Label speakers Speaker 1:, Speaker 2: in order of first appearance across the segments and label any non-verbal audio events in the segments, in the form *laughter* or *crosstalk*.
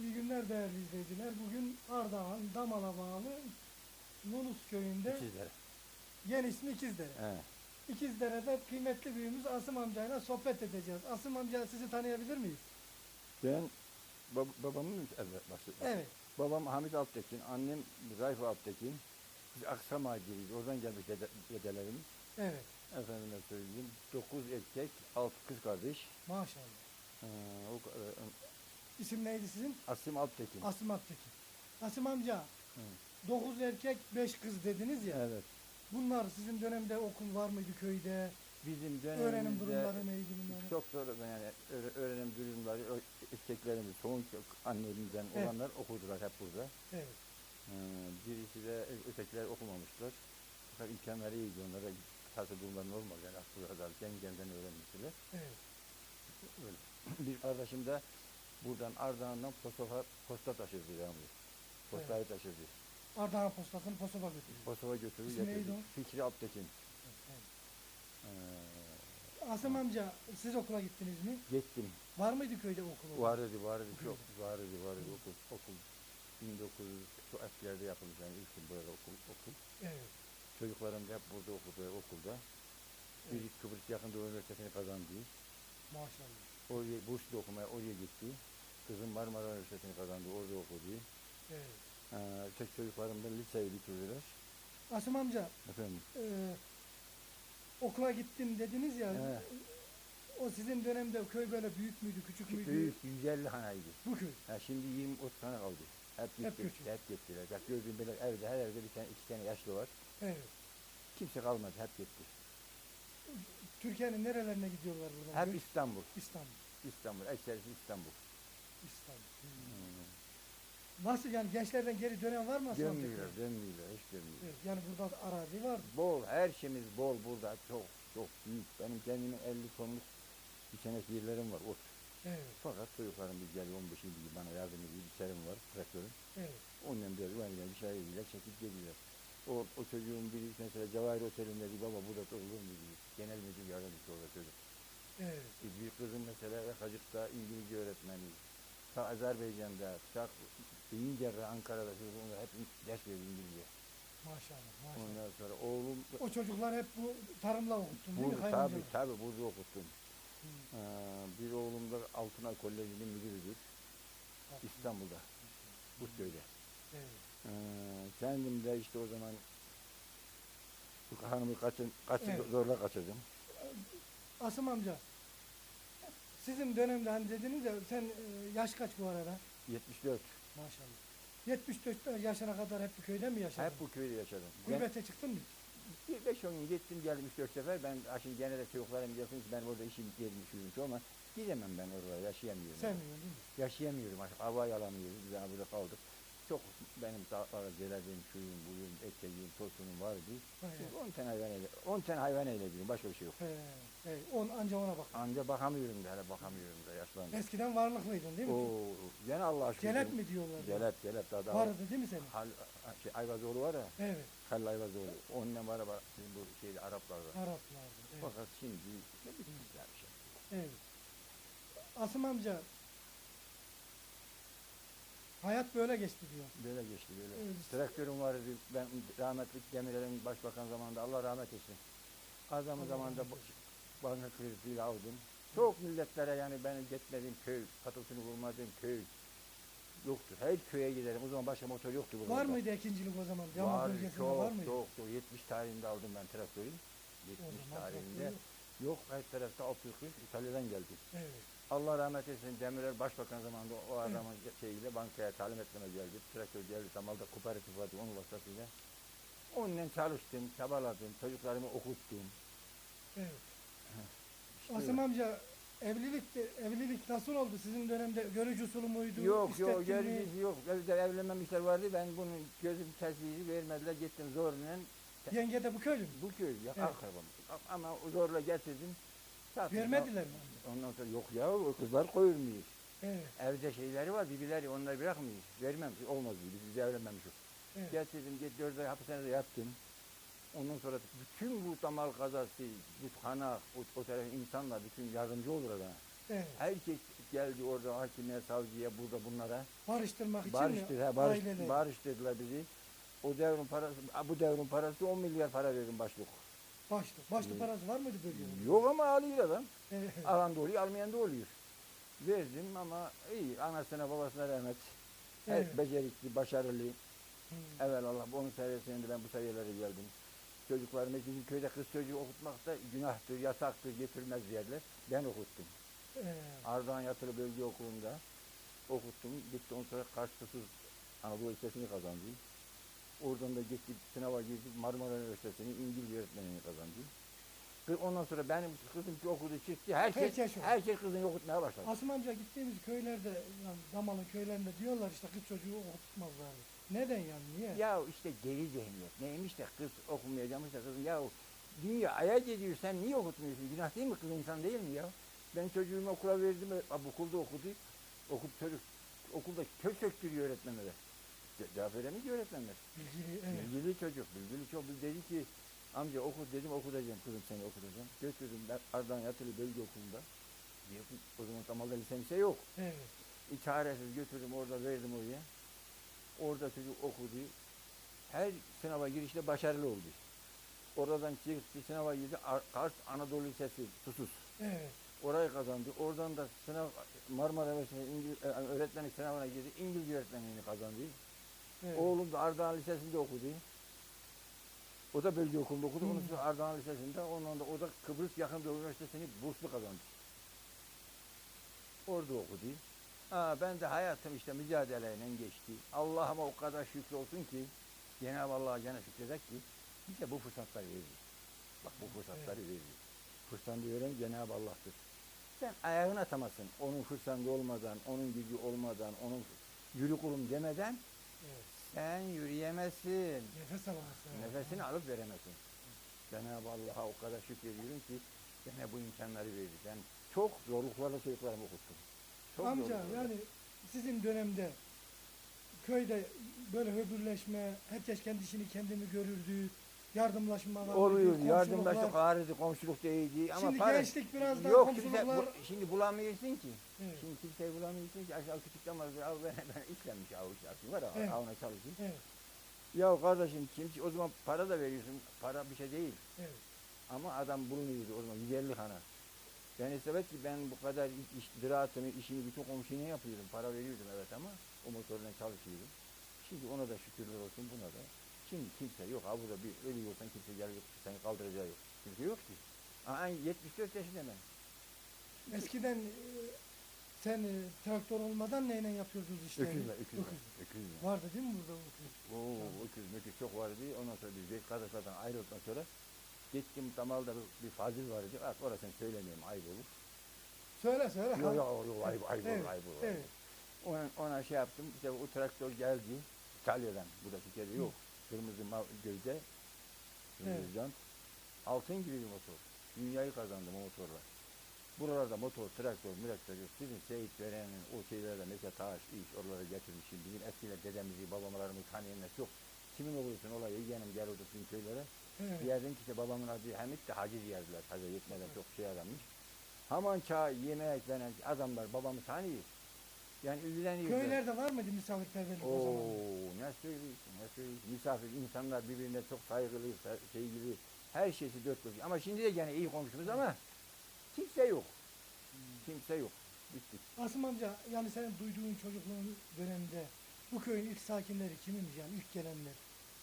Speaker 1: İyi günler değerli izleyiciler. Bugün Ardahan Damala bağlı Nunus köyünde
Speaker 2: İkizler.
Speaker 1: yeni ismi İkizdere.
Speaker 2: He.
Speaker 1: İkizdere'de kıymetli büyüğümüz Asım amcayla sohbet edeceğiz. Asım amca sizi tanıyabilir miyiz?
Speaker 2: Ben bab babamın evet, başı.
Speaker 1: Evet.
Speaker 2: Babam Hamit Alptekin, annem Zayfa Alptekin. Biz Aksamağ'dayız. Oradan gelmiş dede, dedelerimiz.
Speaker 1: Evet.
Speaker 2: Efendime söyleyeyim. Dokuz erkek, altı kız kardeş.
Speaker 1: Maşallah.
Speaker 2: Ee, o, e,
Speaker 1: İsim neydi sizin?
Speaker 2: Asim Alptekin.
Speaker 1: Asım Aktekin. Asım amca
Speaker 2: Hı.
Speaker 1: 9 erkek 5 kız dediniz ya.
Speaker 2: Evet.
Speaker 1: Bunlar sizin dönemde okul var mıydı köyde?
Speaker 2: Bizim
Speaker 1: Öğrenim
Speaker 2: dönemimizde
Speaker 1: durumları neydi bunların?
Speaker 2: çok sonra yani öğre- öğrenim durumları o erkeklerimiz, son çok annemizden
Speaker 1: Evet.
Speaker 2: olanlar okudular hep burada.
Speaker 1: Evet.
Speaker 2: Ee, birisi de ötekiler okumamışlar. Fakat imkanları iyiydi onlara tarzı durumların olmaz yani aklı kadar kendi kendilerine öğrenmişler.
Speaker 1: Evet.
Speaker 2: Öyle. *clears throat* Bir kardeşim de buradan Ardahan'dan Kosova posta taşırdı yağmur. Postayı taşırdı.
Speaker 1: Ardahan postasını Posof'a götürdü.
Speaker 2: Kosova götürür
Speaker 1: İsmi neydi o?
Speaker 2: Fikri Alptekin.
Speaker 1: Evet.
Speaker 2: Ee,
Speaker 1: Asım amca siz okula gittiniz mi?
Speaker 2: gittim.
Speaker 1: Var mıydı köyde okul?
Speaker 2: Vardı vardı çok
Speaker 1: Okul.
Speaker 2: vardı vardı okul okul. 1900 şu eskilerde yapılmış yani ilk böyle okul okul.
Speaker 1: Evet.
Speaker 2: Çocuklarım da hep burada okudu okulda. Biri Kıbrıs yakında üniversitesini kazandı.
Speaker 1: Maşallah.
Speaker 2: Oraya burslu okumaya oraya gitti. Kızım Marmara Üniversitesi'ni kazandı orada okudu.
Speaker 1: Evet.
Speaker 2: Ee, tek çocuklarım da liseyi bitirdiler.
Speaker 1: Asım amca
Speaker 2: Efendim.
Speaker 1: e, okula gittim dediniz ya.
Speaker 2: Evet.
Speaker 1: O sizin dönemde köy böyle büyük müydü, küçük müydü?
Speaker 2: Büyük 150 hanaydı.
Speaker 1: Bu köy.
Speaker 2: Ha, şimdi 20-30 tane kaldı. Hep gitti.
Speaker 1: göçüyor.
Speaker 2: Hep gittiler. Bak gördüğüm böyle evde her evde bir tane iki tane yaşlı var.
Speaker 1: Evet.
Speaker 2: Kimse kalmadı. Hep gitti.
Speaker 1: Türkiye'nin nerelerine gidiyorlar buradan?
Speaker 2: Hep İstanbul.
Speaker 1: İstanbul.
Speaker 2: İstanbul. Ekserisi İstanbul.
Speaker 1: İstanbul.
Speaker 2: Hmm.
Speaker 1: Nasıl yani gençlerden geri dönen var mı amca?
Speaker 2: Dönmüyorlar, dönmüyorlar. Hiç dönmüyorlar.
Speaker 1: Evet, yani burada arazi var.
Speaker 2: Bol, her şeyimiz bol burada. Çok, çok büyük. Benim kendimin 50 tonluk bir senek yerlerim var. Ot.
Speaker 1: Evet.
Speaker 2: Fakat çocuklarım bir geliyor 15 yıl gibi bana yardım ediyor. Bir serim var, traktörüm.
Speaker 1: Evet.
Speaker 2: Ondan beri yani bir şey ediyorlar, çekip geliyorlar. O, o çocuğun biri mesela Cevahir Oteli'nde dedi, baba burada da olur mu diyor. Genel müdür yardımcısı orada çocuk.
Speaker 1: Evet.
Speaker 2: Bir büyük kızım mesela Yakacık'ta İngilizce öğretmeni. Ta Azerbaycan'da, ta Beyincer'de, Ankara'da çocuklar hep ders veriyor İngilizce.
Speaker 1: Maşallah. Maşallah.
Speaker 2: Ondan sonra oğlum
Speaker 1: O çocuklar hep bu tarımla okuttun değil mi? Hayvancılık.
Speaker 2: tabii tabii burada okuttum.
Speaker 1: Hı.
Speaker 2: Ee, bir oğlum da Altınay Koleji'nin müdürüdür İstanbul'da, bu köyde.
Speaker 1: Evet.
Speaker 2: Ee, kendim de işte o zaman bu hanımı kaçın, kaçın,
Speaker 1: Evet.
Speaker 2: zorla kaçırdım.
Speaker 1: Asım amca, sizin dönemde hani dediniz ya sen e, yaş kaç bu arada?
Speaker 2: 74.
Speaker 1: Maşallah. 74 yaşına kadar hep bu köyde mi yaşadın?
Speaker 2: Hep bu köyde yaşadım. Ben
Speaker 1: Gurbete çıktın mı?
Speaker 2: bir beş on gün gittim geldim üç dört sefer. Ben şimdi gene de çocuklarım diyorsun ki ben orada işim yerim şu ama gidemem ben oraya yaşayamıyorum.
Speaker 1: Sevmiyorsun değil mi?
Speaker 2: Yaşayamıyorum. Hava yalamıyoruz. Biz daha burada kaldık. Çok benim geledim, şuyum, buyum, ekleğim, tosunum vardı.
Speaker 1: Evet.
Speaker 2: 10 tane hayvan eyle, 10 tane hayvan eylediyorum. Başka bir şey yok.
Speaker 1: He, he, on, anca ona bak.
Speaker 2: Anca bakamıyorum da, hele bakamıyorum da yaşlandım.
Speaker 1: Eskiden varlıklıydın değil mi?
Speaker 2: Oo, gene Allah aşkına.
Speaker 1: Celep mi diyorlar?
Speaker 2: Celep, celep daha daha.
Speaker 1: Vardı değil mi senin?
Speaker 2: Hal, şey, Ayvazoğlu var ya,
Speaker 1: Evet.
Speaker 2: Halil Ayvazoğlu. Onunla var ama bizim bu şeyde Araplarda.
Speaker 1: Araplardı. Evet.
Speaker 2: Fakat şimdi ne bitmişler bir şey.
Speaker 1: evet. Asım amca, hayat böyle geçti diyor.
Speaker 2: Böyle geçti böyle.
Speaker 1: Evet.
Speaker 2: Traktörüm vardı. Ben rahmetli Demirel'in başbakan zamanında Allah rahmet etsin. Adamı
Speaker 1: Allah
Speaker 2: zamanında banka kredisiyle aldım. Çok milletlere yani benim gitmediğim köy, patosunu vurmadığım köy yoktur. Her köye giderim. O zaman başka motor yoktu burada.
Speaker 1: Var mıydı ekincilik o zaman? Yama
Speaker 2: Var, çok,
Speaker 1: var mıydı?
Speaker 2: çok, çok. 70 tarihinde aldım ben traktörü. 70
Speaker 1: O zaman
Speaker 2: tarihinde.
Speaker 1: traktörü-
Speaker 2: Yok her tarafta 640 İtalya'dan geldi.
Speaker 1: Evet.
Speaker 2: Allah rahmet etsin Demirel Başbakan zamanında o adamın şeyiyle bankaya talim etmeme geldi. Traktör geldi zamanında kooperatif vardı onun vasıtasıyla. Onunla çalıştım, çabaladım, çocuklarımı okuttum.
Speaker 1: Evet. *laughs*
Speaker 2: İşte
Speaker 1: Asım amca evlilik de, evlilik nasıl oldu sizin dönemde? Görücü usulü müydü?
Speaker 2: Yok yok,
Speaker 1: İstettin mi?
Speaker 2: yok. Evde evlenmemişler vardı. Ben bunun gözüm tersiyi vermediler. Gittim zorla.
Speaker 1: Yenge de bu köylü mü?
Speaker 2: Bu köy ya
Speaker 1: Evet.
Speaker 2: akrabam. Ama zorla getirdim. Sattım.
Speaker 1: Vermediler mi?
Speaker 2: Ondan sonra yok ya o kızlar koyulmuyor.
Speaker 1: Evet.
Speaker 2: Evde şeyleri var, bibileri onları bırakmıyor. Vermem, olmaz diyor. Biz, biz evlenmemişiz.
Speaker 1: evet.
Speaker 2: Getirdim, get, dört ay hapishanede yattım. Ondan sonra bütün bu damal kazası, bu kana, o, o tarafın insanlar bütün yardımcı olur bana.
Speaker 1: Evet.
Speaker 2: Herkes geldi orada hakime, savcıya, burada bunlara.
Speaker 1: Barıştırmak için
Speaker 2: Barıştır,
Speaker 1: mi?
Speaker 2: he, barış,
Speaker 1: aileleri?
Speaker 2: barıştırdılar bizi. O devrin parası, bu devrin parası 10 milyar para verdim başlık.
Speaker 1: Başlık. Başlık
Speaker 2: Evet.
Speaker 1: parası var mıydı bölgede?
Speaker 2: Yok ama alıyor adam.
Speaker 1: Evet. *laughs*
Speaker 2: Alan da oluyor, almayan da oluyor. Verdim ama iyi. Anasına babasına rahmet. Her
Speaker 1: Evet.
Speaker 2: becerikli, başarılı.
Speaker 1: Hmm.
Speaker 2: Evet Allah onun sayesinde ben bu seviyelere geldim. Çocuklarımı bizim köyde kız çocuğu okutmak da günahtır, yasaktır, getirmez yerler. Ben okuttum.
Speaker 1: Evet.
Speaker 2: Ardahan Yatılı Bölge Okulu'nda okuttum. Gitti ondan sonra karşısız Anadolu Lisesi'ni kazandı. Oradan da gitti sınava girdi. Marmara Üniversitesi'nin İngilizce öğretmenliğini kazandı. Ve Ondan sonra benim kızım ki okudu çıktı. Herkes,
Speaker 1: Herkes
Speaker 2: herkes,
Speaker 1: okudu.
Speaker 2: kızını okutmaya başladı.
Speaker 1: Asım amca gittiğimiz köylerde, yani Damalı köylerinde diyorlar işte kız çocuğu okutmazlar. Neden yani? Niye?
Speaker 2: Ya işte geri zihniyet. Neymiş de kız okumayacakmış da kızım. Ya dünya ayak ediyor sen niye okutmuyorsun? Günah değil mi kız insan değil mi ya? Ben çocuğumu okula verdim. e, Okulda okudu. Okul çocuk okulda kök söktürüyor öğretmenlere. Cevap veremiyor öğretmenler.
Speaker 1: Bilgili, evet.
Speaker 2: Bilgili çocuk, bilgili çok. Dedi ki amca oku dedim okutacağım kızım seni okutacağım. Götürdüm ben Ardahan Yatılı Bölge Okulu'nda. O zaman Kamal'da lisansı yok.
Speaker 1: Evet.
Speaker 2: Bir çaresiz götürdüm orada verdim oraya. Orada çocuk okudu. Her sınava girişte başarılı oldu. Oradan çıktı sınava girdi. Ar- Kars Anadolu Lisesi Susuz.
Speaker 1: Evet.
Speaker 2: Orayı kazandı. Oradan da sınav Marmara Üniversitesi İngiliz, e, öğretmenlik sınavına girdi. İngilizce öğretmenliğini kazandı.
Speaker 1: Evet.
Speaker 2: Oğlum da Ardahan Lisesi'nde okudu. O da bölge okulunda okudu. Onun sonra Ardahan Lisesi'nde. Ondan da o da Kıbrıs Yakın Doğu Üniversitesi'ni burslu kazandı. Orada okudu. Ha, ben de hayatım işte mücadeleyle geçti. Allah'ıma o kadar şükür olsun ki Cenab-ı Allah'a gene şükredek ki bize bu fırsatları verdi. Bak bu fırsatları verdi. Fırsatı veren Cenab-ı Allah'tır. Sen ayağını atamazsın. Onun fırsatı olmadan, onun gücü olmadan, onun yürü kulum demeden
Speaker 1: evet.
Speaker 2: Sen yürüyemezsin.
Speaker 1: Nefes alamazsın.
Speaker 2: Nefesini alıp veremezsin. Cenab-ı Allah'a o kadar şükrediyorum ki bana bu imkanları verdi. Ben çok zorluklarla çocuklarımı okuttum. Çok
Speaker 1: Amca
Speaker 2: zorluklarla.
Speaker 1: yani sizin dönemde köyde böyle höbürleşme, herkes kendi işini kendi mi görürdü, yardımlaşmalar
Speaker 2: Oluyor,
Speaker 1: komşuluklar.
Speaker 2: yardımlaştık, komşuluk da iyiydi ama
Speaker 1: Şimdi
Speaker 2: para...
Speaker 1: gençlik biraz daha
Speaker 2: Yok kimse,
Speaker 1: komşuluklar.
Speaker 2: bu, şimdi bulamıyorsun ki.
Speaker 1: Evet.
Speaker 2: Şimdi kimseyi bulamıyorsun ki. Aşağı küçükten var, al ben, ben işlenmiş avuç aklım var,
Speaker 1: Evet.
Speaker 2: avına çalışayım.
Speaker 1: Evet.
Speaker 2: Ya kardeşim kimse, o zaman para da veriyorsun, para bir şey değil.
Speaker 1: Evet.
Speaker 2: Ama adam bulunuyordu o zaman 150 hana. Ben evet ki ben bu kadar iş, ziraatını, işini bütün komşuya yapıyordum. Para veriyordum evet ama o motorla çalışıyordum. Şimdi ona da şükürler olsun buna da. Şimdi kimse yok. Ha burada bir ölüyorsan kimse gelip seni kaldıracağı yok. Kimse yok ki. Aa, 74 yaşındayım ben.
Speaker 1: Eskiden e, sen e, traktör olmadan neyle yapıyordunuz işleri?
Speaker 2: Öküzle, öküzle,
Speaker 1: Öküz.
Speaker 2: öküzle.
Speaker 1: Vardı değil mi burada öküz?
Speaker 2: Oo, öküz, öküz çok vardı. Ondan sonra biz kardeşlerden ayrıldıktan sonra gittim Damal'da bir, bir fazil vardı. Artık orasını söylemiyorum ayıp olur.
Speaker 1: Söyle söyle.
Speaker 2: Yok yok yok ayıp, ayıp
Speaker 1: Evet,
Speaker 2: olur, ayıp olur.
Speaker 1: evet.
Speaker 2: Ona, ona şey yaptım, işte o traktör geldi, İtalya'dan, burada Türkiye'de yok. Kırmızı ma- gövde, kırmızı
Speaker 1: Evet.
Speaker 2: jant. Altın gibi bir motor. Dünyayı kazandım o motorla. Buralarda motor, traktör, traktör yok. Sizin Seyit Veren'in o şeylerde mesela taş, iş, oralara getirmişim. Bizim eskiler dedemizi, babamlarımızı tanıyanlar çok. Kimin olursun olay, yeğenim gel orada sizin köylere.
Speaker 1: Evet.
Speaker 2: Diyerdim ki işte babamın adı Hamit de Hacı diyerdiler. Hacı yetmeden çok şey adammış. Haman çay, yemek veren adamlar babamı tanıyor. Yani ilgileniyorlar.
Speaker 1: Köylerde var mıydı misafirperverlik o zaman?
Speaker 2: Söylüyorsun, ne söylüyorsun. Misafir, insanlar birbirine çok saygılı, sa- sevgili, her şeysi dört gözü. Ama şimdi de gene iyi komşumuz ama kimse yok. Kimse yok. Bittik.
Speaker 1: Asım amca yani senin duyduğun çocukluğun döneminde bu köyün ilk sakinleri kimmiş yani ilk gelenler?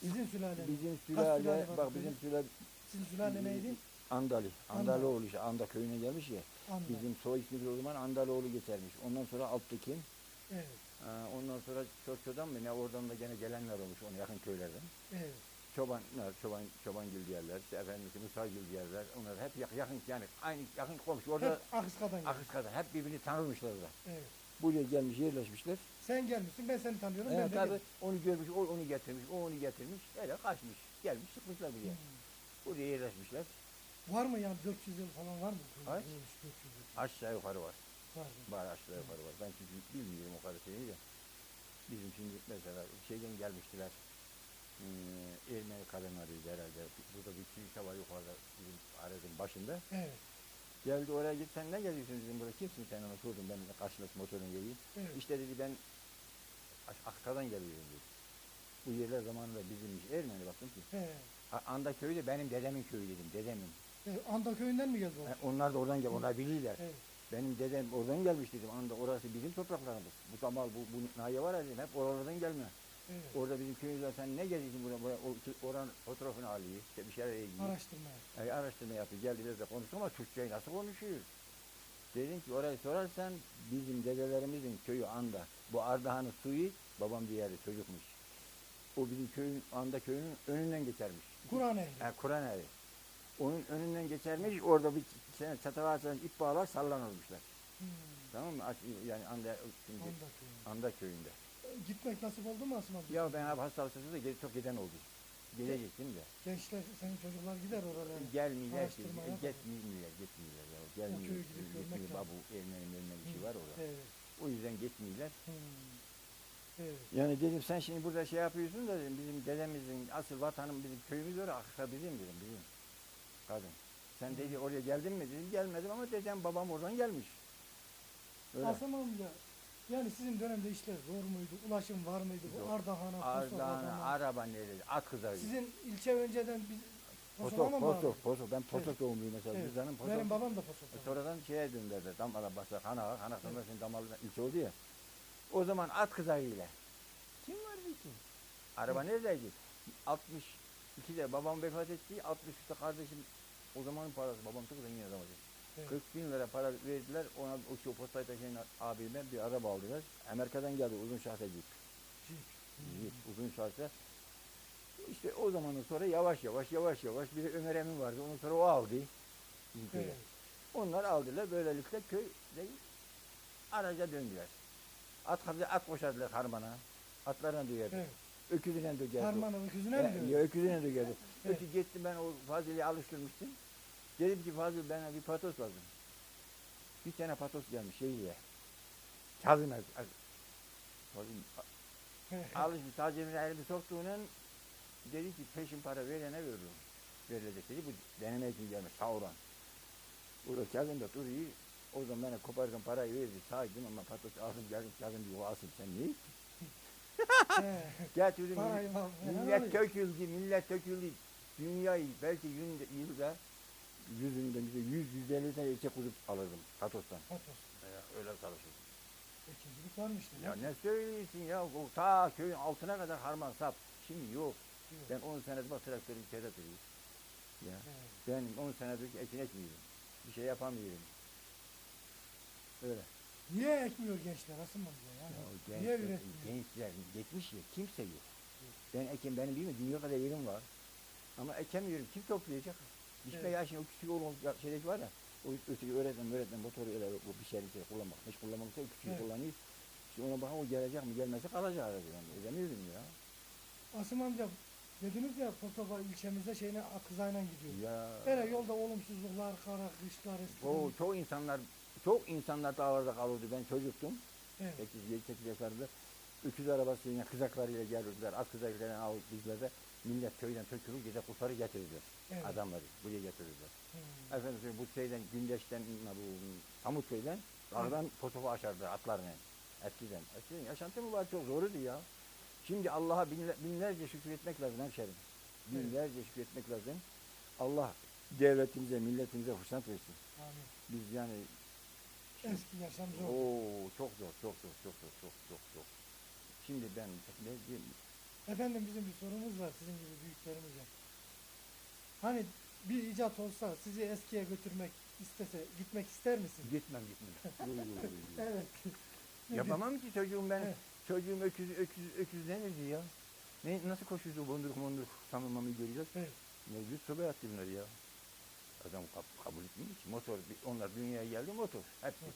Speaker 1: Sizin sülale mi?
Speaker 2: Bizim
Speaker 1: sülale
Speaker 2: sülale, bak bizim
Speaker 1: köyün?
Speaker 2: sülale
Speaker 1: Sizin sülale neydi?
Speaker 2: Andali. Andaloğlu işte, Anda köyüne gelmiş ya.
Speaker 1: Anla.
Speaker 2: Bizim soy ismi o zaman Andaloğlu geçermiş. Ondan sonra Alptekin.
Speaker 1: Evet.
Speaker 2: Ee, ondan sonra Çorço'dan mı ne oradan da gene gelenler olmuş onun yakın köylerden.
Speaker 1: Evet.
Speaker 2: Çobanlar, çoban, çobangil diyorlar, işte efendim Musagil diyorlar. Onlar hep yak- yakın yani aynı yakın komşu. Orada
Speaker 1: Hep Akıska'dan geldi.
Speaker 2: Akıska'da hep birbirini tanırmışlar da.
Speaker 1: Evet.
Speaker 2: Buraya gelmiş, yerleşmişler.
Speaker 1: Sen gelmişsin ben seni tanıyorum.
Speaker 2: Ee,
Speaker 1: ben
Speaker 2: tabii onu görmüş, o onu getirmiş, o onu getirmiş. Öyle kaçmış, gelmiş, çıkmışlar buraya.
Speaker 1: Hmm.
Speaker 2: Buraya yerleşmişler.
Speaker 1: Var mı yani 400 yıl falan var mı?
Speaker 2: Kaç?
Speaker 1: 400 yıl
Speaker 2: Aşağı yukarı var.
Speaker 1: Var
Speaker 2: aşağı yukarı var. Ben çünkü bilmiyorum o kadar şeyi de. Bizim şimdi mesela şeyden gelmiştiler. Ee, Ermeni kadınlarıydı herhalde. Burada bir kilise var yukarıda bizim aracın başında.
Speaker 1: Evet.
Speaker 2: Geldi oraya git sen ne geziyorsun dedim burada kimsin sen ona sordum ben de karşılaştım motorun geleyim.
Speaker 1: Evet.
Speaker 2: İşte dedi ben Ak- Akka'dan geliyorum dedi. Bu yerler zamanında bizimmiş. Ermeni baktım ki. A- Anda köyü de benim dedemin köyü dedim. Dedemin.
Speaker 1: Evet, Anda köyünden mi geldi o?
Speaker 2: E, onlar da oradan gel, onlar bilirler.
Speaker 1: Evet.
Speaker 2: Benim dedem oradan gelmiş dedim. Anda orası bizim topraklarımız. Bu damal, bu, bu nahiye var ya dedim. Hep oralardan gelme.
Speaker 1: Evet.
Speaker 2: Orada bizim köyümüzde sen ne geziyorsun buraya, buraya o, oranın fotoğrafını alıyor. İşte bir şeyler ilgili.
Speaker 1: Araştırmaya.
Speaker 2: Yani araştırma yapıyor. Geldi biraz da konuştuk ama Türkçeyi nasıl konuşuyor? Dedim ki orayı sorarsan bizim dedelerimizin köyü Anda. Bu Ardahan'ın suyu babam bir yerde çocukmuş. O bizim köyün Anda köyünün önünden geçermiş.
Speaker 1: Kur'an ehli.
Speaker 2: Ha, Kur'an evi. Onun önünden geçermiş. Orada bir çatı ağaçlarına ip bağlar sallanırmışlar.
Speaker 1: Hmm.
Speaker 2: Tamam mı? Yani Anda, şimdi,
Speaker 1: Anda köyü.
Speaker 2: Anda köyünde.
Speaker 1: Gitmek nasip oldu mu Asım abi?
Speaker 2: Ya ben hep hastalıksız da ge- çok giden oldu. Gelecektim de.
Speaker 1: Gençler, senin çocuklar gider oralara.
Speaker 2: Gelmiyorlar ki. Gitmiyorlar, gitmiyorlar ya. Gelmiyor.
Speaker 1: köyü gidip görmek lazım.
Speaker 2: Babu Ermeni
Speaker 1: Hı.
Speaker 2: var orada.
Speaker 1: Evet.
Speaker 2: O yüzden gitmiyorlar.
Speaker 1: Hmm. Evet.
Speaker 2: Yani dedim sen şimdi burada şey yapıyorsun da dedim, bizim dedemizin asıl vatanım bizim köyümüz orada Aksa bizim dedim bizim. Kadın. Sen dedi oraya geldin mi dedim gelmedim ama dedem babam oradan gelmiş. Öyle.
Speaker 1: Asım amca, yani sizin dönemde işler zor muydu? Ulaşım var mıydı? Bu
Speaker 2: Zor.
Speaker 1: Ardahan'a,
Speaker 2: Ardahan'a,
Speaker 1: Posofa'dan.
Speaker 2: araba nerede? At kızarıyor.
Speaker 1: Sizin ilçe önceden biz
Speaker 2: Posok,
Speaker 1: bağlı?
Speaker 2: Posok. Ben Posok doğumluyum mesela.
Speaker 1: Evet.
Speaker 2: Bizdanım.
Speaker 1: Benim babam da Posof'ta.
Speaker 2: Sonradan şeye döndürdü. Damala basa, Hanak, Hanak sonra şimdi Damalı ilçe oldu ya. O zaman at kızarıyla. Kim vardı ki? Araba neredeydi? 62'de babam vefat etti. 63'te kardeşim o zamanın parası. Babam çok zengin adamdı.
Speaker 1: Evet.
Speaker 2: 40 bin lira para verdiler. Ona o şu postayı taşıyan abime bir araba aldılar. Amerika'dan geldi uzun şahse Jeep.
Speaker 1: Jeep.
Speaker 2: Jeep uzun şahse. İşte o zamandan sonra yavaş yavaş yavaş yavaş bir Ömer Emin vardı. Ondan sonra o aldı.
Speaker 1: Evet.
Speaker 2: Onlar aldılar. Böylelikle köyde araca döndüler. At, at koşardılar harmana. Atlarına duyardı.
Speaker 1: Evet.
Speaker 2: Öküzüne dögerdi.
Speaker 1: Harmanın öküzüne mi
Speaker 2: ya öküzüne dögerdi.
Speaker 1: Evet.
Speaker 2: Ökü gitti ben o Fazil'i alıştırmıştım. Dedim ki Fazıl bana bir patos lazım. Bir tane patos gelmiş şey diye. Kazım Fazıl alışmış. Tacirine elimi soktuğunun dedi ki peşin para verene veririm. Verilecek dedi. Bu deneme için gelmiş. Sauran. Burada Kazım da duruyor. O zaman bana kopardım parayı verdi. Saydım ama patos aldım geldim. Kazım diyor asıl sen ne? Getirdim.
Speaker 1: Parayı var.
Speaker 2: Millet töküldü, millet töküldü. Dünyayı belki yılda, yılda yüzünde bize yüz, yüz elli tane erkek kuzup alırdım Katos'tan.
Speaker 1: Patos.
Speaker 2: Ya, öyle çalışırdım.
Speaker 1: Ekincilik varmış işte.
Speaker 2: Ya ne söylüyorsun ya? O ta köyün altına kadar harman sap. Şimdi yok.
Speaker 1: Yok.
Speaker 2: Ben 10 senedir bak traktörün içeride duruyor. Ya.
Speaker 1: Evet.
Speaker 2: Ben 10 senedir ekin ekmiyorum. Bir şey yapamıyorum. Öyle.
Speaker 1: Niye ekmiyor gençler Asım amca? Yani
Speaker 2: Ya
Speaker 1: niye
Speaker 2: gençler,
Speaker 1: üretmiyor?
Speaker 2: gençler geçmiş ya kimse yok. Ben ekim benim değil mi? Dünya kadar yerim var. Ama ekemiyorum. Kim toplayacak? Biçme
Speaker 1: Evet.
Speaker 2: ya şimdi o küçük oğlum şeydeki var ya. O öteki öğretmen öğretmen motoru öyle o bir şey bir şey kullanmak. Hiç kullanmakta o küçüğü
Speaker 1: Evet.
Speaker 2: kullanıyor. Şimdi ona bakalım o gelecek mi gelmezse kalacak arada yani. Edemiyorum ya.
Speaker 1: Asım amca dediniz ya Kosova ilçemizde şeyine akızayla gidiyor.
Speaker 2: Ya.
Speaker 1: Böyle yolda olumsuzluklar, kara kışlar,
Speaker 2: O
Speaker 1: eskiden.
Speaker 2: çok insanlar çok insanlar dağlarda kalırdı. Ben çocuktum.
Speaker 1: Evet.
Speaker 2: 8 7 8 yaşlarında. Öküz arabasıyla kızaklarıyla gelirdiler. At kızaklarını alıp bizlerde millet köyden tökülür gece kurtarı getirirler.
Speaker 1: Evet.
Speaker 2: Adamları buraya getirirler.
Speaker 1: Hmm.
Speaker 2: Efendim bu şeyden Gündeş'ten bu Pamukköy'den dağdan Kosova açardı atlarını. Eskiden. Eskiden yaşantı mı var çok zoruydu ya. Şimdi Allah'a binle- binlerce şükür etmek lazım hemşerim.
Speaker 1: Evet.
Speaker 2: Binlerce şükür etmek lazım. Allah devletimize, milletimize fırsat versin.
Speaker 1: Amin.
Speaker 2: Biz yani
Speaker 1: Eski yaşam zor.
Speaker 2: Oo çok zor, çok zor, çok zor, çok çok çok. Şimdi ben ne diyeyim?
Speaker 1: Efendim bizim bir sorumuz var sizin gibi büyüklerimize. Hani bir icat olsa sizi eskiye götürmek istese gitmek ister misin?
Speaker 2: Gitmem gitmem. *laughs* Yo.
Speaker 1: Evet.
Speaker 2: Yapamam ki çocuğum ben.
Speaker 1: Evet.
Speaker 2: Çocuğum öküz öküz öküz denirdi ya. Ne nasıl koşuyordu bonduruk monduruk samimami göreceğiz.
Speaker 1: Evet.
Speaker 2: Mevcut soba attı bunları ya. Adam kab- kabul etmiyor ki. Motor onlar dünyaya geldi motor. Hepsi.
Speaker 1: Evet.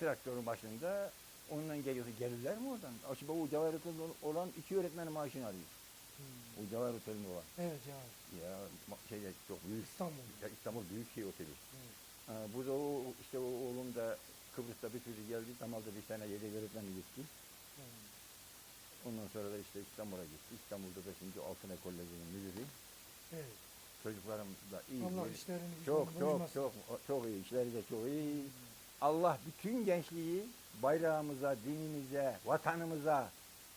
Speaker 2: Traktörün başında ondan geliyorsa gelirler mi oradan? Acaba o Cevher Oteli'nde olan iki öğretmenin maaşını alıyor.
Speaker 1: Hmm.
Speaker 2: O Cevher Oteli'nde olan.
Speaker 1: Evet ya.
Speaker 2: Ya ma- şeyde çok büyük.
Speaker 1: İstanbul.
Speaker 2: Ya İstanbul büyük şey oteli.
Speaker 1: Evet.
Speaker 2: Ha, burada o işte o oğlum da Kıbrıs'ta bir türlü geldi. Damal'da bir sene yedek öğretmeni gitti.
Speaker 1: Hmm.
Speaker 2: Ondan sonra da işte İstanbul'a gitti. İstanbul'da da şimdi Altınay Koleji'nin müdürü.
Speaker 1: Evet.
Speaker 2: Çocuklarım da iyi.
Speaker 1: Allah işlerini
Speaker 2: Çok çok çok çok iyi. İşleri de çok iyi. Allah bütün gençliği bayrağımıza, dinimize, vatanımıza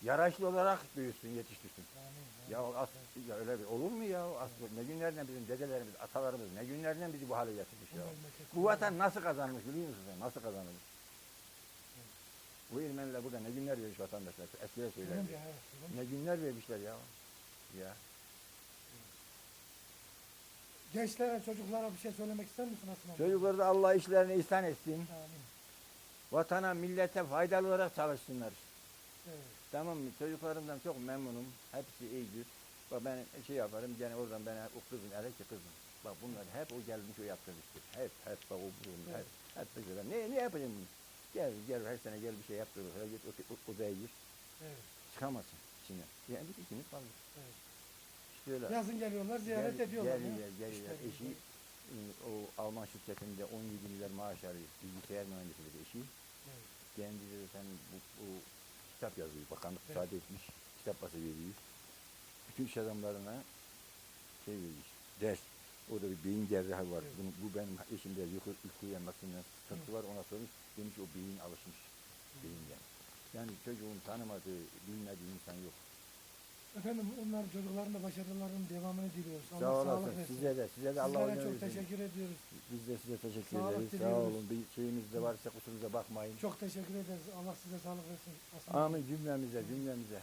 Speaker 2: yaraşlı olarak büyüsün, yetiştirsin.
Speaker 1: Amin,
Speaker 2: Ya, as, ya öyle bir olur mu ya? Aslı, ne günlerden bizim dedelerimiz, atalarımız ne günlerden bizi bu hale getirmiş ya. Bu vatan nasıl kazanmış biliyor musun sen? Nasıl kazanılmış? Bu İrmeniler burada ne günler vermiş vatandaşlar. Eskide
Speaker 1: Öyle
Speaker 2: söylerdi. Ne günler vermişler ya. Ya.
Speaker 1: Gençlere, çocuklara bir şey söylemek ister misin Aslan?
Speaker 2: Çocuklar da Allah işlerini ihsan etsin.
Speaker 1: Amin.
Speaker 2: Vatana, millete faydalı olarak çalışsınlar.
Speaker 1: Evet.
Speaker 2: Tamam mı? Çocuklarımdan çok memnunum. Hepsi iyidir. Bak ben şey yaparım gene oradan bana o kızın hele ki kızım. Bak bunlar hep o gelmiş o yaptırmıştır. Hep hep bak o bunun hep.
Speaker 1: Evet.
Speaker 2: Hep mesela ne ne yapacağım bunu? Gel gel her sene gel bir şey yaptırır. Hele git o, o, odaya gir.
Speaker 1: Evet.
Speaker 2: Çıkamazsın içine. Yani biz ikimiz kaldık.
Speaker 1: Evet.
Speaker 2: Öyle.
Speaker 1: Yazın geliyorlar, ziyaret
Speaker 2: Gel-
Speaker 1: ediyorlar. ya.
Speaker 2: Geliyor, geliyor.
Speaker 1: İşte
Speaker 2: Eşi e, o Alman şirketinde 17 milyar maaş alıyor. Bilgisayar mühendisidir eşi.
Speaker 1: Evet.
Speaker 2: Kendi de sen bu, bu kitap yazıyor. Bakanlık
Speaker 1: Evet.
Speaker 2: müsaade etmiş. Kitap bası veriyor. Bütün iş adamlarına şey veriyor. Ders. Orada bir beyin cerrahı var.
Speaker 1: Evet.
Speaker 2: Bunu, bu benim eşimde yukarı uyku uyanmasından sıkıntı var. Ona sormuş. Demiş o beyin alışmış. Beyinden. Yani çocuğun tanımadığı, bilmediği insan yok.
Speaker 1: Efendim onların çocukların da başarılarının devamını diliyoruz. Allah
Speaker 2: Sağ
Speaker 1: sağlık
Speaker 2: olasın.
Speaker 1: versin.
Speaker 2: Size de, size de Allah
Speaker 1: Sizlere çok
Speaker 2: versin.
Speaker 1: teşekkür ediyoruz.
Speaker 2: Biz de size teşekkür
Speaker 1: Sağlık
Speaker 2: ederiz. Sağ
Speaker 1: diliyoruz.
Speaker 2: olun. Bir şeyimiz de varsa kusurumuza bakmayın.
Speaker 1: Çok teşekkür ederiz. Allah size sağlık versin. Aslan.
Speaker 2: Amin cümlemize, cümlemize.